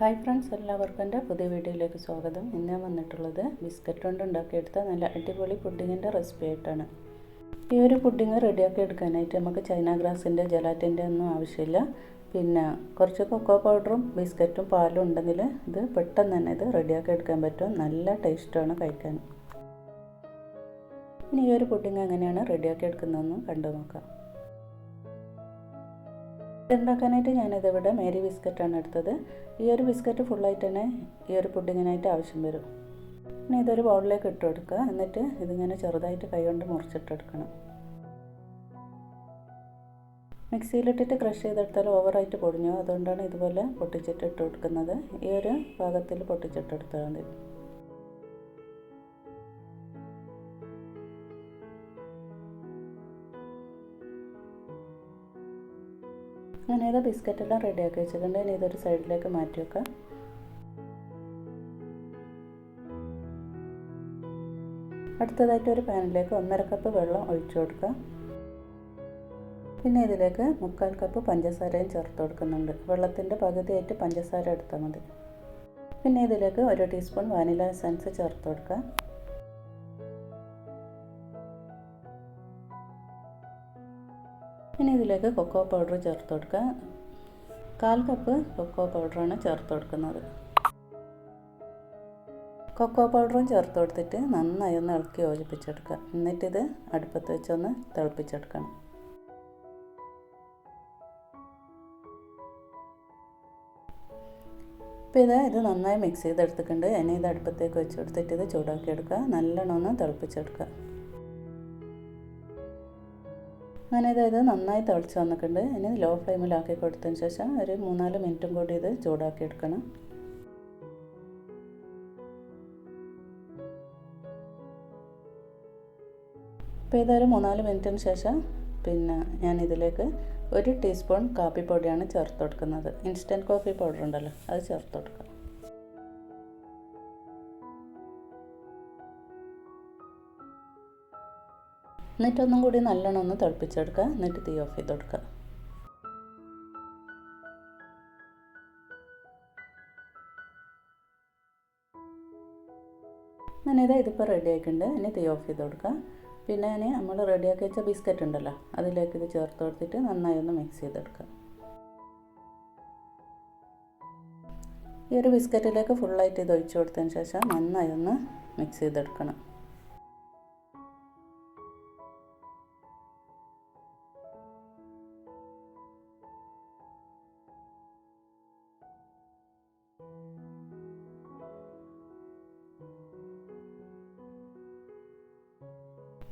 Hi friends എല്ലാവർക്കും എന്റെ പുതിയ വീഡിയോയിലേക്ക് സ്വാഗതം. ഇന്ന് വന്നിട്ടുള്ളത് ബിസ്ക്കറ്റ് കൊണ്ട് ഉണ്ടാക്കിയെടുത്ത നല്ല അടിപൊളി പുഡിങ്ങിന്റെ റെസിപ്പി ആയിട്ടാണ്. ഈ ഒരു പുഡിങ് റെഡിയാക്കി എടുക്കാനായിട്ട് നമുക്ക് ചൈന ഗ്രാസിന്റെ ജലാറ്റിന്റെ ഒന്നും ആവശ്യമില്ല. പിന്നെ കുറച്ച് കൊക്കോ പൗഡറും ബിസ്ക്കറ്റും പാലും ഉണ്ടെങ്കിൽ ഇത് പെട്ടെന്ന് തന്നെ ഇത് റെഡിയാക്കി എടുക്കാൻ പറ്റും. നല്ല ടേസ്റ്റാണ് കഴിക്കാൻ. ഇനി ഈ ഒരു പുഡിങ് എങ്ങനെയാണ് റെഡിയാക്കി എടുക്കുന്നതെന്ന് കണ്ടു നോക്കാം ഉണ്ടാക്കാനായിട്ട് ഞാനിതിവിടെ മേരി ബിസ്ക്കറ്റാണ് എടുത്തത്. ഈ ഒരു ബിസ്ക്കറ്റ് ഫുള്ളായിട്ട് തന്നെ ഈ ഒരു പുഡിങ്ങിനായിട്ട് ആവശ്യം വരും. ഇനി ഇതൊരു ബൗളിലേക്ക് ഇട്ട് കൊടുക്കുക. എന്നിട്ട് ഇതിങ്ങനെ ചെറുതായിട്ട് കൈകൊണ്ട് മുറിച്ചിട്ടെടുക്കണം മിക്സിയിലിട്ടിട്ട് ക്രഷ് ചെയ്തെടുത്താൽ ഓവറായിട്ട് പൊടിഞ്ഞു. അതുകൊണ്ടാണ് ഇതുപോലെ പൊട്ടിച്ചിട്ട് ഇട്ട് കൊടുക്കുന്നത്. ഈ ഒരു ഭാഗത്തിൽ പൊട്ടിച്ചിട്ടെടുത്താൽ മതി. അങ്ങനെ ഇത് റെഡി റെഡിയാക്കി വെച്ചിട്ടുണ്ട്. ഇനി ഇതൊരു സൈഡിലേക്ക് മാറ്റി വെക്കാം അടുത്തതായിട്ട് ഒരു പാനിലേക്ക് ഒന്നര കപ്പ് വെള്ളം ഒഴിച്ചു കൊടുക്കുക പിന്നെ ഇതിലേക്ക് മുക്കാൽ കപ്പ് പഞ്ചസാരയും ചേർത്ത് കൊടുക്കുന്നുണ്ട്. വെള്ളത്തിന്റെ പകുതിയായിട്ട് പഞ്ചസാര എടുത്താൽ മതി. പിന്നെ ഇതിലേക്ക് ഒരു ടീസ്പൂൺ വാനില എസൻസ് ചേർത്ത് കൊടുക്കാം. ഇനി ഇതിലേക്ക് കൊക്കോ പൗഡർ ചേർത്ത് കൊടുക്കുക. കാൽ കപ്പ് കൊക്കോ പൗഡറാണ് ചേർത്ത് കൊടുക്കുന്നത്. കൊക്കോ പൗഡറും ചേർത്ത് കൊടുത്തിട്ട് നന്നായി ഒന്ന് ഇളക്കി യോജിപ്പിച്ചെടുക്കുക. എന്നിട്ടിത് അടുപ്പത്ത് വെച്ചൊന്ന് തിളപ്പിച്ചെടുക്കണം. ഇപ്പോൾ ഇത് ഇത് നന്നായി മിക്സ് ചെയ്തെടുത്തിട്ടുണ്ട്. ഇനി ഇത് അടുപ്പത്തേക്ക് വെച്ച് കൊടുത്തിട്ട് ഇത് ചൂടാക്കി എടുക്കുക. നല്ലോണം ഒന്ന് തിളപ്പിച്ചെടുക്കുക. അങ്ങനെ ഇതായത് നന്നായി തിളച്ച് വന്നിട്ടുണ്ട്. ഇനി ലോ ഫ്ലെയിമിലാക്കി കൊടുത്തതിന് ശേഷം ഒരു മൂന്നാൽ മിനിറ്റും കൂടി ഇത് ചൂടാക്കി എടുക്കണം. ഇപ്പോൾ ഇതൊരു മൂന്നാൽ മിനിറ്റിന് ശേഷം പിന്നെ ഞാൻ ഇതിലേക്ക് ഒരു ടീസ്പൂൺ കാപ്പിപ്പൊടിയാണ് ചേർത്ത് കൊടുക്കുന്നത്. ഇൻസ്റ്റന്റ് കോഫി പൗഡർ ഉണ്ടല്ലോ അത് ചേർത്ത് കൊടുക്കുക എന്നിട്ടൊന്നും കൂടി നല്ലോണം ഒന്ന് തിളപ്പിച്ചെടുക്കുക. എന്നിട്ട് തീ ഓഫ് ചെയ്ത് കൊടുക്കുക ഇതാ ഇതിപ്പോൾ റെഡി ആക്കിയിട്ടുണ്ട് ഇനി തീ ഓഫ് ചെയ്ത് കൊടുക്കുക. പിന്നെ ഇനി നമ്മൾ റെഡിയാക്കി വെച്ച ബിസ്ക്കറ്റ് ഉണ്ടല്ലോ അതിലേക്ക് ഇത് ചേർത്ത് കൊടുത്തിട്ട് നന്നായി ഒന്ന് മിക്സ് ചെയ്തെടുക്കുക. ഈ ഒരു ബിസ്ക്കറ്റിലേക്ക് ഫുള്ളായിട്ട് ഇത് ഒഴിച്ചു കൊടുത്തതിന് ശേഷം നന്നായി ഒന്ന് മിക്സ് ചെയ്തെടുക്കണം.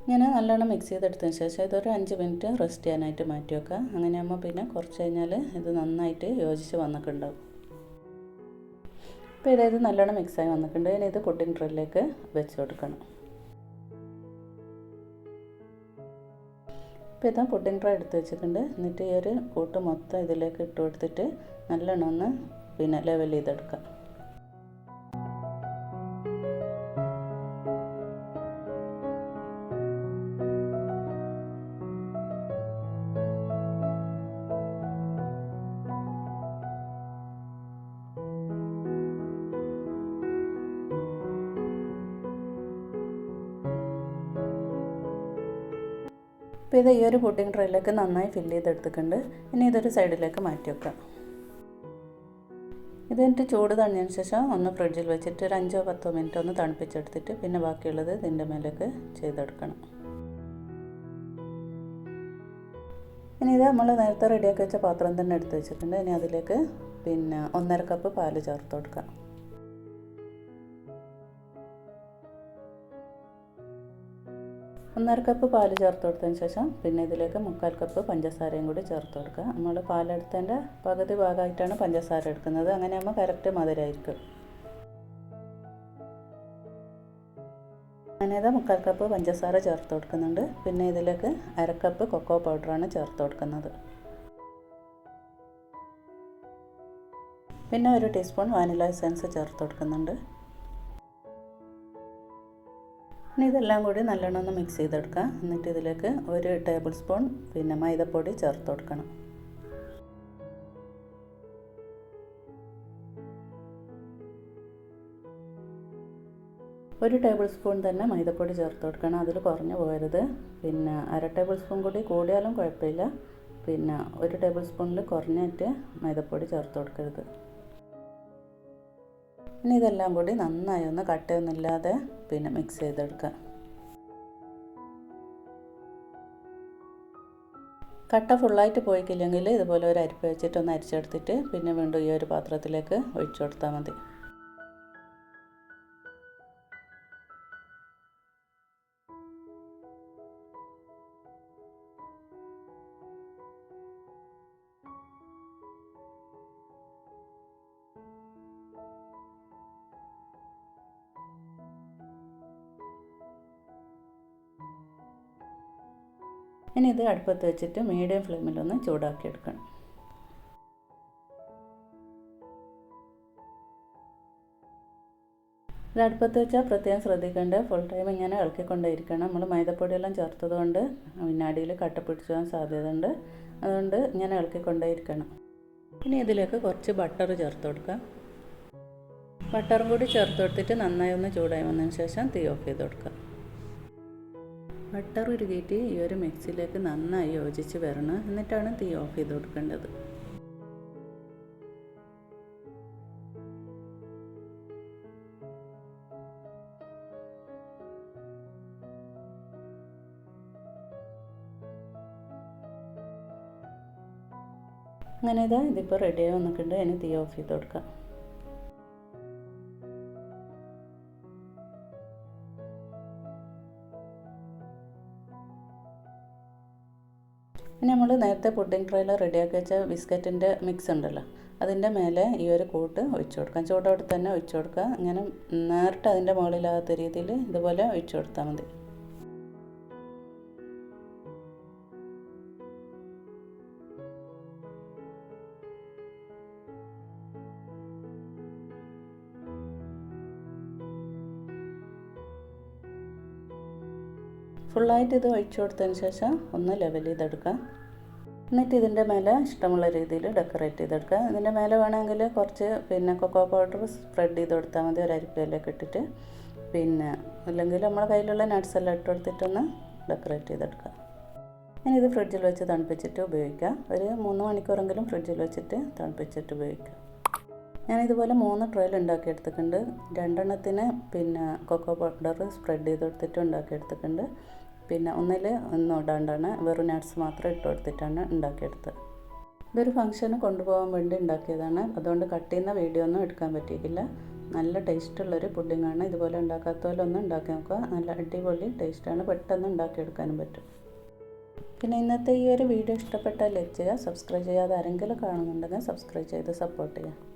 ഇങ്ങനെ നല്ലോണം മിക്സ് ചെയ്തെടുത്തതിന് ശേഷം ഇതൊരു അഞ്ച് മിനിറ്റ് റെസ്റ്റ് ചെയ്യാനായിട്ട് മാറ്റി വെക്കുക അങ്ങനെ അങ്ങനെയാകുമ്പോൾ പിന്നെ കുറച്ച് കഴിഞ്ഞാൽ ഇത് നന്നായിട്ട് യോജിച്ച് വന്നിട്ടുണ്ടാവും. ഇപ്പോൾ ഇതായത് നല്ലോണം മിക്സായി വന്നിട്ടുണ്ട്. ഇനി ഇത് പുഡിംഗ് ട്രെയിലേക്ക് വെച്ച് കൊടുക്കണം. ഇപ്പോൾ ഇതാ പുഡിംഗ് ട്രൈ എടുത്ത് വെച്ചിട്ടുണ്ട്. എന്നിട്ട് ഈ ഒരു കൂട്ട് മൊത്തം ഇതിലേക്ക് ഇട്ട് കൊടുത്തിട്ട് നല്ലോണം ഒന്ന് പിന്നെ ലെവൽ ചെയ്തെടുക്കാം. അപ്പോൾ ഇത് ഈ ഒരു പുഡിംഗ് ട്രേയിലേക്ക് നന്നായി ഫില്ല് ചെയ്തെടുത്തിട്ടുണ്ട്. ഇനി ഇതൊരു സൈഡിലേക്ക് മാറ്റി വെക്കാം. ഇത് എന്നിട്ട് ചൂട് തണിഞ്ഞതിന് ശേഷം ഒന്ന് ഫ്രിഡ്ജിൽ വെച്ചിട്ട് ഒരു അഞ്ചോ പത്തോ മിനിറ്റ് ഒന്ന് തണുപ്പിച്ചെടുത്തിട്ട് പിന്നെ ബാക്കിയുള്ളത് ഇതിന്റെ മേലേക്ക് ചെയ്തെടുക്കണം. ഇനി ഇത് നമ്മൾ നേരത്തെ റെഡിയാക്കി വെച്ച പാത്രം തന്നെ എടുത്ത് വെച്ചിട്ടുണ്ട്. ഇനി അതിലേക്ക് പിന്നെ ഒന്നര കപ്പ് പാൽ ചേർത്ത് കൊടുക്കാം. ഒന്നര കപ്പ് പാൽ ചേർത്ത് കൊടുത്തതിന് ശേഷം പിന്നെ ഇതിലേക്ക് മുക്കാൽ കപ്പ് പഞ്ചസാരയും കൂടി ചേർത്ത് കൊടുക്കുക. നമ്മൾ പാലെടുത്തതിന്റെ പകുതി ഭാഗമായിട്ടാണ് പഞ്ചസാര എടുക്കുന്നത്. അങ്ങനെ ആകുമ്പോൾ കറക്റ്റ് മധുരമായിരിക്കും അങ്ങനെ മുക്കാൽ കപ്പ് പഞ്ചസാര ചേർത്ത് കൊടുക്കുന്നുണ്ട്. പിന്നെ ഇതിലേക്ക് അരക്കപ്പ് കൊക്കോ പൗഡറാണ് ചേർത്ത് കൊടുക്കുന്നത്. പിന്നെ ഒരു ടീസ്പൂൺ വാനില എസെൻസ് ചേർത്ത് കൊടുക്കുന്നുണ്ട്. ഇനി ഇതെല്ലാം കൂടി നല്ലോണം ഒന്ന് മിക്സ് ചെയ്തെടുക്കുക എന്നിട്ട് ഇതിലേക്ക് ഒരു ടേബിൾ സ്പൂൺ പിന്നെ മൈദപ്പൊടി ചേർത്ത് കൊടുക്കണം. ഒരു ടേബിൾ സ്പൂൺ തന്നെ മൈദപ്പൊടി ചേർത്ത് കൊടുക്കണം. അതിൽ കുറഞ്ഞു പോകരുത്. പിന്നെ അര ടേബിൾ സ്പൂൺ കൂടി കൂടിയാലും കുഴപ്പമില്ല. പിന്നെ ഒരു ടേബിൾ സ്പൂണിൽ കുറഞ്ഞിട്ട് മൈദപ്പൊടി ചേർത്ത് കൊടുക്കരുത്. ഇനി ഇതെല്ലാം കൂടി നന്നായി ഒന്ന് കട്ടയൊന്നുമില്ലാതെ പിന്നെ മിക്സ് ചെയ്തെടുക്കുക. കട്ട ഫുള്ളായിട്ട് പോയിക്കില്ലെങ്കിൽ ഇതുപോലെ ഒരു അരിപ്പ് വെച്ചിട്ട് ഒന്ന് അരിച്ചെടുത്തിട്ട് പിന്നെ വീണ്ടും ഈ ഒരു പാത്രത്തിലേക്ക് ഒഴിച്ചു കൊടുത്താൽ മതി. ഇനി ഇത് അടുപ്പത്ത് വെച്ചിട്ട് മീഡിയം ഫ്ലെയിമിലൊന്ന് ചൂടാക്കി എടുക്കണം. ഇത് അടുപ്പത്ത് വെച്ചാൽ പ്രത്യേകം ശ്രദ്ധിക്കേണ്ടത് ഫുൾ ടൈം ഇങ്ങനെ ഇളക്കിക്കൊണ്ടേയിരിക്കണം. നമ്മൾ മൈദപ്പൊടിയെല്ലാം ചേർത്തത് കൊണ്ട് പിന്നെ കട്ട പിടിച്ചു പോകാൻ സാധ്യതയുണ്ട്. അതുകൊണ്ട് ഇങ്ങനെ ഇളക്കിക്കൊണ്ടേയിരിക്കണം. ഇനി ഇതിലേക്ക് കുറച്ച് ബട്ടർ ചേർത്ത് കൊടുക്കാം ബട്ടറും കൂടി ചേർത്ത് കൊടുത്തിട്ട് നന്നായി ഒന്ന് ചൂടായി വന്നതിന് ശേഷം തീ ഓഫ് ചെയ്ത് കൊടുക്കാം ബട്ടർ ഉരുകിയിട്ട് ഈ ഒരു മിക്സിയിലേക്ക് നന്നായി യോജിച്ച് വരണം. എന്നിട്ടാണ് തീ ഓഫ് ചെയ്ത് കൊടുക്കേണ്ടത്. അങ്ങനെ ഇതാ ഇതിപ്പോൾ റെഡിയായി വന്നിട്ടുണ്ട്. അതിന് തീ ഓഫ് ചെയ്ത് കൊടുക്കാം. ഇനി നമ്മൾ നേരത്തെ പുഡിംഗ് ട്രേയിൽ റെഡിയാക്കി വെച്ച ബിസ്ക്കറ്റിന്റെ മിക്സ് ഉണ്ടല്ലോ. അതിന്റെ മേലെ ഈ ഒരു കൂട്ട് ഒഴിച്ചു കൊടുക്കാം. ചൂടോടെ തന്നെ ഒഴിച്ചു കൊടുക്കുക. ഇങ്ങനെ നേരിട്ട് അതിന്റെ മുകളിലാകാത്ത രീതിയിൽ ഇതുപോലെ ഒഴിച്ചു കൊടുത്താൽ മതി. ഫുള്ളായിട്ട് ഇത് ഒഴിച്ചു കൊടുത്തതിന് ശേഷം ഒന്ന് ലെവൽ ചെയ്തെടുക്കുക. എന്നിട്ട് ഇതിന്റെ മേലെ ഇഷ്ടമുള്ള രീതിയിൽ ഡെക്കറേറ്റ് ചെയ്തെടുക്കുക. ഇതിന്റെ മേലെ വേണമെങ്കിൽ കുറച്ച് പിന്നെ കൊക്കോ പൗഡർ സ്പ്രെഡ് ചെയ്ത് കൊടുത്താൽ മതി. ഒരു അരിപ്പയിലേക്ക് ഇട്ടിട്ട് പിന്നെ അല്ലെങ്കിൽ നമ്മുടെ കയ്യിലുള്ള നട്ട്സ് എല്ലാം ഇട്ട് കൊടുത്തിട്ടൊന്ന് ഡെക്കറേറ്റ് ചെയ്തെടുക്കുക. ഇനി ഇത് ഫ്രിഡ്ജിൽ വെച്ച് തണുപ്പിച്ചിട്ട് ഉപയോഗിക്കാം ഒരു മൂന്ന് മണിക്കൂറെങ്കിലും ഫ്രിഡ്ജിൽ വെച്ചിട്ട് തണുപ്പിച്ചിട്ട് ഉപയോഗിക്കാം ഞാൻ ഇതുപോലെ മൂന്ന് ട്രയൽ ഉണ്ടാക്കിയെടുത്തിട്ടുണ്ട്. രണ്ടെണ്ണത്തിന് പിന്നെ കൊക്കോ പൗഡർ സ്പ്രെഡ് ചെയ്ത് കൊടുത്തിട്ട് ഉണ്ടാക്കിയെടുത്തിട്ടുണ്ട്. പിന്നെ ഒന്നിൽ ഒന്നും ഇടാണ്ടാണ്. വെറും നട്ട്സ് മാത്രം ഇട്ട് കൊടുത്തിട്ടാണ് ഉണ്ടാക്കിയെടുത്തത്. ഇതൊരു ഫംഗ്ഷന് കൊണ്ടുപോകാൻ വേണ്ടി ഉണ്ടാക്കിയതാണ്. അതുകൊണ്ട് കട്ട് ചെയ്യുന്ന വീഡിയോ ഒന്നും എടുക്കാൻ പറ്റിയിട്ടില്ല. നല്ല ടേസ്റ്റുള്ളൊരു പുഡിങ്ങാണ് ഇതുപോലെ ഉണ്ടാക്കാത്തവരൊന്നും ഉണ്ടാക്കി നോക്കുക. നല്ല അടിപൊളി ടേസ്റ്റാണ് പെട്ടെന്ന് ഉണ്ടാക്കിയെടുക്കാനും പറ്റും. പിന്നെ ഇന്നത്തെ ഈ ഒരു വീഡിയോ ഇഷ്ടപ്പെട്ടാൽ ലൈക്ക് ചെയ്യുക സബ്സ്ക്രൈബ് ചെയ്യാതെ ആരെങ്കിലും കാണുന്നുണ്ടെങ്കിൽ സബ്സ്ക്രൈബ് ചെയ്ത് സപ്പോർട്ട് ചെയ്യുക.